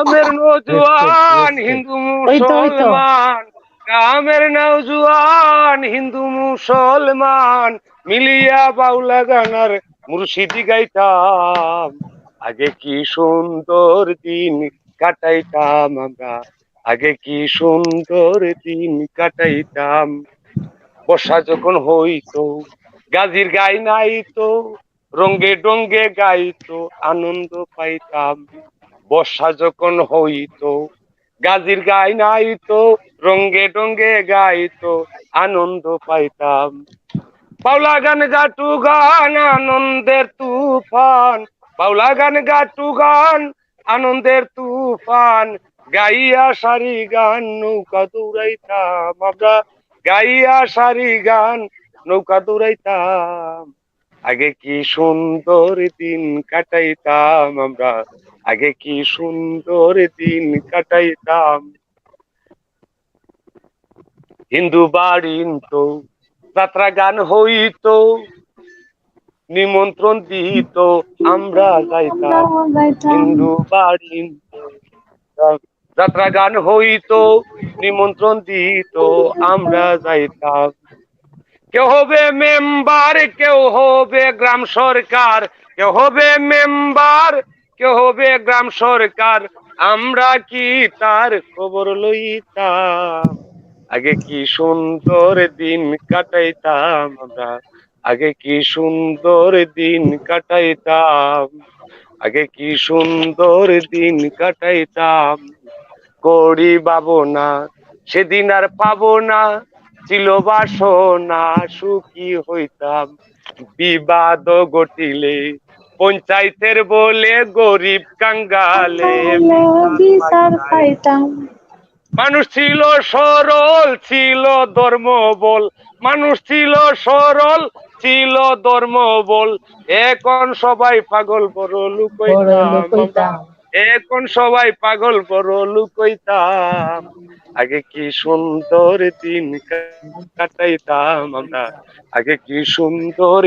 গ্রামের নজওয়ান হিন্দু। মুসলমান গ্রামের নজওয়ান হিন্দু মুসলমান মিলিয়া বাউলা গানার মুর্শিদি গাইতাম। আগে কি সুন্দর দিন কাটাইতাম আমরা আগে কি সুন্দর দিন কাটাইতাম। বর্ষা যখন হইতো গাজির গাই নাইতো রঙ্গে ডঙ্গে গাইতো আনন্দ পাইতাম। বর্ষা যখন হইতো, গাজির গাই নাইতো, রঙ্গে ডঙ্গে গাইতো, আনন্দ পাইতাম। পাওলা গান গাটু গান, আনন্দের তুফান। পাওলা গান গাটু গান, আনন্দের তুফান। গাইয়া সারি গান, নৌকা দৌড়াইতাম আমরা। গাইয়া সারি গান, নৌকা দৌড়াইতাম। আগে কি সুন্দর দিন কাটাইতাম আমরা। আগে কি সুন্দর দিন কাটাইতাম? হিন্দু বাড়ি তো, যাত্রা গান হইতো, নিমন্ত্রণ দিত, আমরা যাইতাম হিন্দু বাড়ি যাত্রা গান হইতো, নিমন্ত্রণ দিত, আমরা যাইতাম কেউ হবে মেম্বার, কেউ হবে গ্রাম সরকার, কেউ হবে মেম্বার কেউ হবে গ্রাম সরকার? আমরা কি তার খবর লইতাম? আগে কি সুন্দর দিন কাটাইতাম আমরা? আগে কি সুন্দর দিন কাটাইতাম? আগে কি সুন্দর দিন কাটাইতাম? করি না, সেদিন আর পাবো না। ছিল বাসনা, সুখী হইতাম। বিবাদ ঘটিলে পঞ্চায়েতের বলে গরিব কাঙ্গালে। বিচার পাইতাম মানুষ ছিল সরল ছিল ধর্ম বল মানুষ ছিল সরল ছিল ধর্ম বল এখন সবাই পাগল বড় লুকইতাম। এখন সবাই পাগল বড় লুকইতাম আগে কি সুন্দর দিন কাটাইতাম আমরা? আগে কি সুন্দর